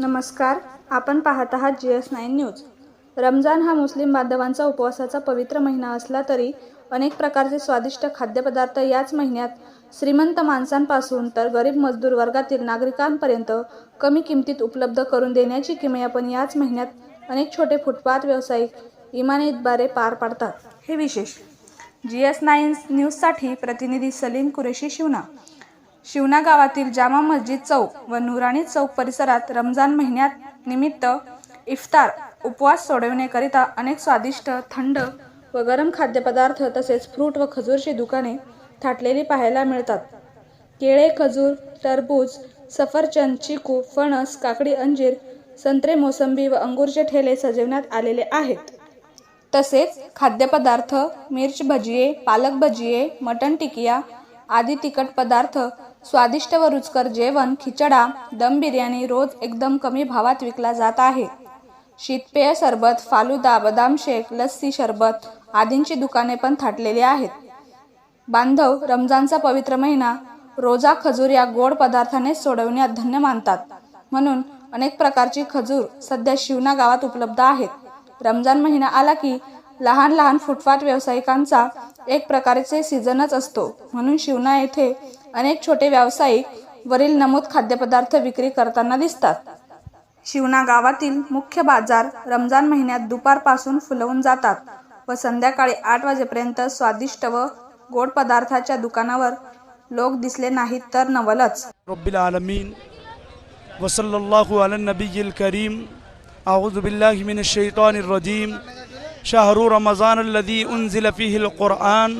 नमस्कार. आपण पाहत आहात G S nine news. Ramzan हा मुस्लिम बांधवांचा उपवासाचा पवित्र महिना असला तरी अनेक प्रकारचे स्वादिष्ट खाद्यपदार्थ याच महिन्यात श्रीमंत माणसांपासून तर गरीब मजदूर वर्गातील नागरिकांपर्यंत कमी किमतीत उपलब्ध करून देण्याची किमया पण याच महिन्यात अनेक छोटे फुटपाथ व्यावसायिक इमानीद्वारे पार पाडतात. हे विशेष. जी एस नाईन न्यूजसाठी प्रतिनिधी सलीम कुरेशी शिवना. शिवना गावातील जामा मस्जिद चौक व नुराणी चौक परिसरात रमजान महिन्यात निमित्त इफ्तार उपवास सोडविण्याकरिता अनेक स्वादिष्ट थंड व गरम खाद्यपदार्थ तसेच फ्रूट व खजूरची दुकाने थाटलेली पाहायला मिळतात. केळे खजूर टरबूज सफरचंद चिकू फणस काकडी अंजीर संत्रे मोसंबी व अंगूरचे ठेले सजवण्यात आलेले आहेत. तसेच खाद्यपदार्थ मिर्च भजिये पालक भजिये मटण टिकिया आदी तिखट पदार्थ स्वादिष्ट व रुचकर जेवण खिचडा दम बिर्याणी रोज एकदम कमी भावात विकला जात आहे. शीतपेय सरबत फालुदा बदाम शेक लस्सी सरबत आदींची दुकाने पण थाटलेली आहेत. बांधव रमजानचा पवित्र महिना रोजा खजूर या गोड पदार्थाने सोडवण्यात धन्य मानतात. म्हणून अनेक प्रकारची खजूर सध्या शिवना गावात उपलब्ध आहेत. रमजान महिना आला की लहान लहान फुटपाथ व्यावसायिकांचा एक प्रकारचे सीझनच असतो. म्हणून शिवना येथे अनेक छोटे व्यावसायिक वरील नमूद खाद्यपदार्थ विक्री करताना दिसतात. शिवना गावातील मुख्य बाजार रमजान महिन्यात दुपारपासून फुलवून जातात व संध्याकाळी आठ वाजेपर्यंत स्वादिष्ट व गोड पदार्थाच्या दुकानावर लोक दिसले नाहीत तर नवलच. करीम. أعوذ بالله من الشيطان الرجيم करीम رمضان الذي أنزل فيه القرآن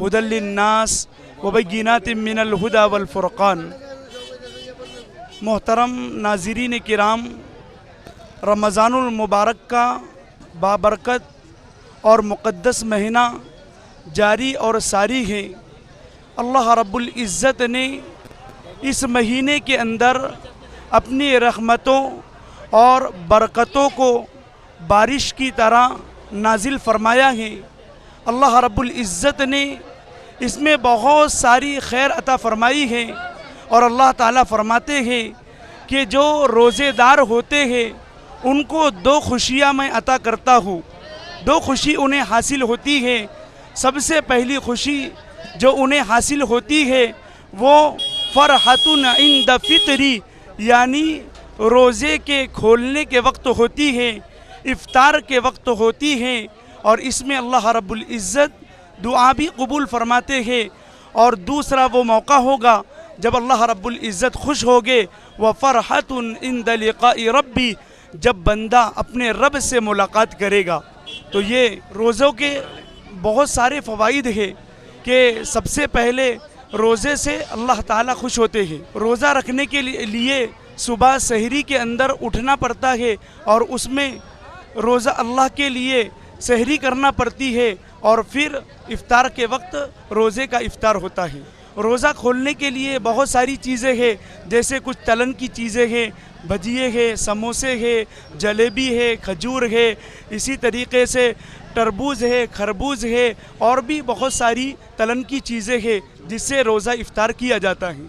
ہدل للناس وبینات من الہدا والفرقان. محترم ناظرین کرام، رمضان المبارک کا بابرکت اور مقدس مہینہ جاری اور ساری ہے۔ اللہ رب العزت نے اس مہینے کے اندر اپنی رحمتوں اور برکتوں کو بارش کی طرح نازل فرمایا ہے۔ اللہ رب العزت نے اس میں بہت ساری خیر عطا فرمائی ہے اور اللہ تعالیٰ فرماتے ہیں کہ جو روزے دار ہوتے ہیں، ان کو دو خوشیاں میں عطا کرتا ہوں۔ دو خوشی انہیں حاصل ہوتی ہے سب سے پہلی خوشی جو انہیں حاصل ہوتی ہے، وہ فرحتن عند فطری یعنی روزے کے کھولنے کے وقت ہوتی ہے، افطار کے وقت ہوتی ہے۔ اور اس میں اللہ رب العزت دعا بھی قبول فرماتے ہیں اور دوسرا وہ موقع ہوگا جب اللہ رب العزت خوش ہوگے وہ فرحت عند رَبِّ جب بندہ اپنے رب سے ملاقات کرے گا۔ تو یہ روزوں کے بہت سارے فوائد ہیں کہ سب سے پہلے روزے سے اللہ تعالیٰ خوش ہوتے ہیں۔ روزہ رکھنے کے لیے صبح سحری کے اندر اٹھنا پڑتا ہے اور اس میں روزہ اللہ کے لیے سہری کرنا پڑتی ہے۔ اور پھر افطار کے وقت روزے کا افطار ہوتا ہے۔ روزہ کھولنے کے لیے بہت ساری چیزیں ہیں، جیسے کچھ تلن کی چیزیں ہیں، بھجیے ہے سموسے ہے جلیبی ہے، کھجور ہے، اسی طریقے سے تربوز ہے، خربوز ہے، اور بھی بہت ساری تلن کی چیزیں ہیں جس سے روزہ افطار کیا جاتا ہے۔